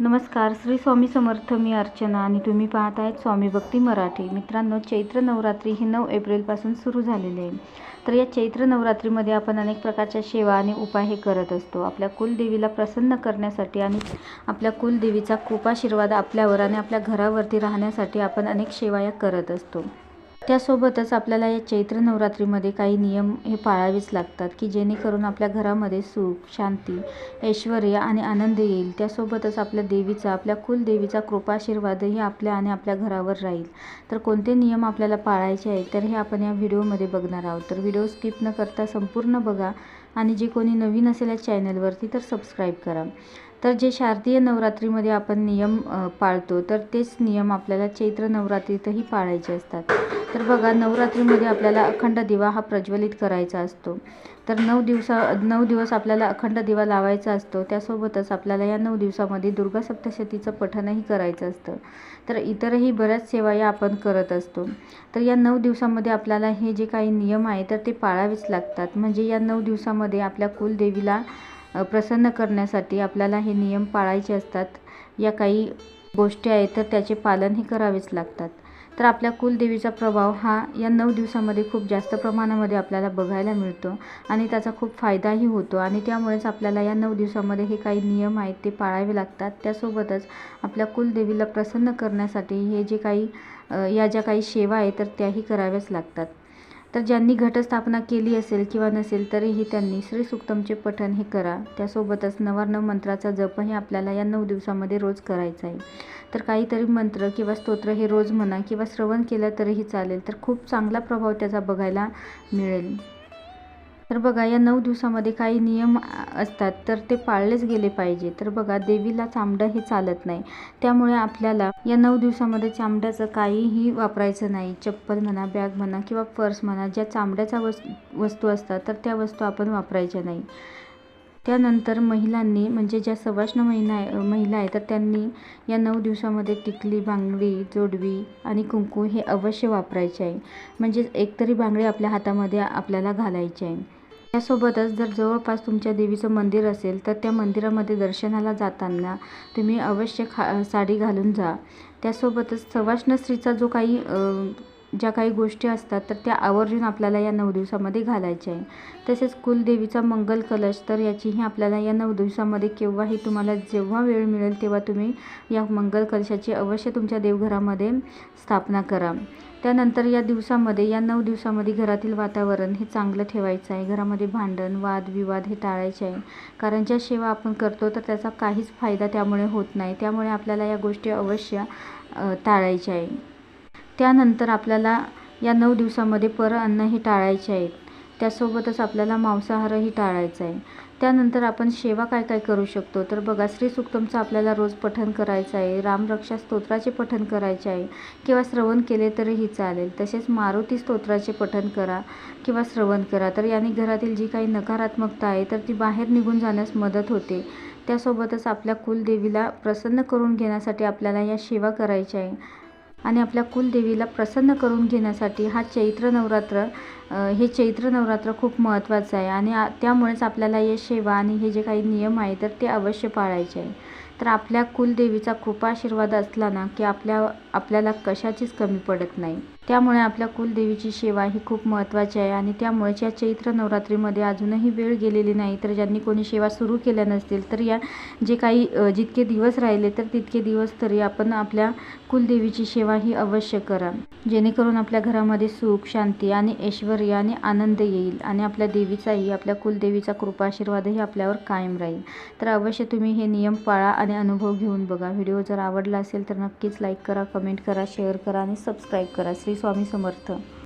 नमस्कार श्री स्वामी समर्थ मी अर्चना आणि तुम्ही पाहत आहेत स्वामी भक्ती मराठी. मित्रांनो चैत्र नवरात्री ही नऊ एप्रिलपासून सुरू झालेली आहे. तर या चैत्र नवरात्रीमध्ये आपण अनेक प्रकारच्या सेवा आणि उपाय हे करत असतो. आपल्या कुलदेवीला प्रसन्न करण्यासाठी आणि आपल्या कुलदेवीचा कृपाशीर्वाद आपल्यावर आणि आपल्या घरावरती राहण्यासाठी आपण अनेक सेवा या करत असतो. त्यासोबतच आपल्याला या चैत्र नवरात्रीमध्ये काही नियम हे पाळावेच लागतात की जेणेकरून आपल्या घरामध्ये सुख शांती ऐश्वर आणि आनंद येईल. त्यासोबतच आपल्या देवीचा आपल्या कुलदेवीचा कृपाशीर्वादही आपल्या आणि आपल्या घरावर राहील. तर कोणते नियम आपल्याला पाळायचे आहेत तर हे आपण या व्हिडिओमध्ये बघणार आहोत. तर व्हिडिओ स्किप न करता संपूर्ण बघा आणि जे कोणी नवीन असेल या चॅनलवरती तर सबस्क्राईब करा. तर जे शारदीय नवरात्रीमध्ये आपण नियम पाळतो तर तेच नियम आपल्याला चैत्र नवरात्रीतही पाळायचे असतात. तर बघा नवरात्रीमध्ये आपल्याला अखंड दिवा हा प्रज्वलित करायचा असतो. तर नऊ दिवसा नऊ दिवस आपल्याला अखंड दिवा लावायचा असतो. त्यासोबतच आपल्याला या नऊ दिवसामध्ये दुर्गा सप्तशतीचं पठणही करायचं असतं. तर इतरही बऱ्याच सेवा या आपण करत असतो. तर या नऊ दिवसामध्ये आपल्याला हे जे काही नियम आहे तर ते पाळावेच लागतात. म्हणजे या नऊ दिवसामध्ये आपल्या कुलदेवीला प्रसन्न करण्यासाठी आपल्याला हे नियम पाळायचे असतात. या काही गोष्टी आहेत तर त्याचे पालनही करावेच लागतात. तर आपल्या कुलदेवीचा प्रभाव हा या नऊ दिवसामध्ये खूप जास्त प्रमाणामध्ये आपल्याला बघायला मिळतो आणि त्याचा खूप फायदाही होतो. आणि त्यामुळेच आपल्याला या नऊ दिवसामध्ये हे काही नियम आहेत ते पाळावे लागतात. त्यासोबतच आपल्या कुलदेवीला प्रसन्न करण्यासाठी हे जे काही या ज्या काही सेवा आहेत तर त्याही कराव्याच लागतात. तर ज्यांनी घटस्थापना केली असेल किंवा नसेल तरीही त्यांनी श्री सुक्तमचे पठण हे करा. त्यासोबतच नवार्णव मंत्राचा जपही आपल्याला या नऊ दिवसामध्ये रोज करायचा आहे. तर काहीतरी मंत्र किंवा स्तोत्र हे रोज म्हणा किंवा श्रवण केलं तरीही चालेल. तर खूप चांगला प्रभाव त्याचा बघायला मिळेल. तर बघा या नऊ दिवसामध्ये काही नियम असतात तर ते पाळलेच गेले पाहिजे. तर बघा देवीला चामडं हे चालत नाही. त्यामुळे आपल्याला या नऊ दिवसामध्ये चामड्याचं काहीही वापरायचं नाही. चप्पल म्हणा बॅग म्हणा किंवा पर्स म्हणा ज्या चामड्याच्या वस् वस्तू असतात तर त्या वस्तू आपण वापरायच्या नाही. त्यानंतर महिलांनी म्हणजे ज्या सवाष्ण महिना आहे महिला आहे तर त्यांनी या नऊ दिवसामध्ये टिकली बांगडी जोडवी आणि कुंकू हे अवश्य वापरायचे आहे. म्हणजे एकतरी बांगडी आपल्या हातामध्ये आपल्याला घालायची आहे. त्यासोबतच जर जवळपास तुमच्या देवीचं मंदिर असेल तर त्या मंदिरामध्ये दर्शनाला जाताना तुम्ही अवश्य खा साडी घालून जा. त्यासोबतच सवाष्ण स्त्रीचा जो काही ज्या काही गोष्टी असतात तर त्या आवर्जून आपल्याला या नऊ दिवसामध्ये घालायच्या आहे तसेच कुलदेवीचा मंगल कलश तर याचीही आपल्याला या नऊ दिवसामध्ये केव्हाही तुम्हाला जेव्हा वेळ मिळेल तेव्हा तुम्ही या मंगल कलशाची अवश्य तुमच्या देवघरामध्ये स्थापना करा. त्यानंतर या दिवसामध्ये या नऊ दिवसामध्ये घरातील वातावरण हे चांगलं ठेवायचं आहे. घरामध्ये भांडण वाद विवाद हे टाळायचे आहे. कारण ज्या सेवा आपण करतो तर त्याचा काहीच फायदा त्यामुळे होत नाही. त्यामुळे आपल्याला या गोष्टी अवश्य टाळायच्या आहे. त्यानंतर आपल्याला या नऊ दिवसामध्ये पर अन्न हे टाळायचे आहेत. त्यासोबतच आपल्याला मांसाहारही टाळायचा आहे. त्यानंतर आपण सेवा काय काय करू शकतो? तर बघा श्री सुक्तमचं आपल्याला रोज पठन करायचं आहे. रामरक्षा स्तोत्राचे पठन करायचे आहे. किंवा श्रवण केले तरीही चालेल. तसेच मारुती स्तोत्राचे पठन करा किंवा श्रवण करा. तर याने घरातील जी काही नकारात्मकता आहे तर ती बाहेर निघून जाण्यास मदत होते. त्यासोबतच आपल्या कुलदेवीला प्रसन्न करून घेण्यासाठी आपल्याला या सेवा करायच्या आहे. आणि आपल्या कुलदेवीला प्रसन्न करून घेण्यासाठी हा चैत्र नवरात्र हे चैत्र नवरात्र खूप महत्त्वाचं आहे. आणि त्यामुळेच आपल्याला हे सेवा आणि हे जे काही नियम आहे तर ते अवश्य पाळायचे आहे. तर आपल्या कुलदेवीचा कृपाशीर्वाद असला ना की आपल्या आपल्याला कशाचीच कमी पडत नाही. त्यामुळे आपल्या कुलदेवीची सेवा ही खूप महत्त्वाची आहे आणि त्यामुळेच या चैत्र नवरात्रीमध्ये अजूनही वेळ गेलेली नाही. तर ज्यांनी कोणी सेवा सुरू केल्या नसतील तर या जे काही जितके दिवस राहिले तर तितके दिवस तरी आपण आपल्या कुलदेवीची सेवा ही अवश्य करा. जेणेकरून आपल्या घरामध्ये सुख शांती आणि ऐश्वर आणि आनंद येईल आणि आपल्या देवीचाही आपल्या कुलदेवीचा कृपाशीर्वादही आपल्यावर कायम राहील. तर अवश्य तुम्ही हे नियम पाळा आणि अनुभव घेऊन बघा. व्हिडिओ जर आवडला असेल तर नक्कीच लाईक करा कमेंट करा शेअर करा आणि सबस्क्राईब करा. श्री स्वामी समर्थ.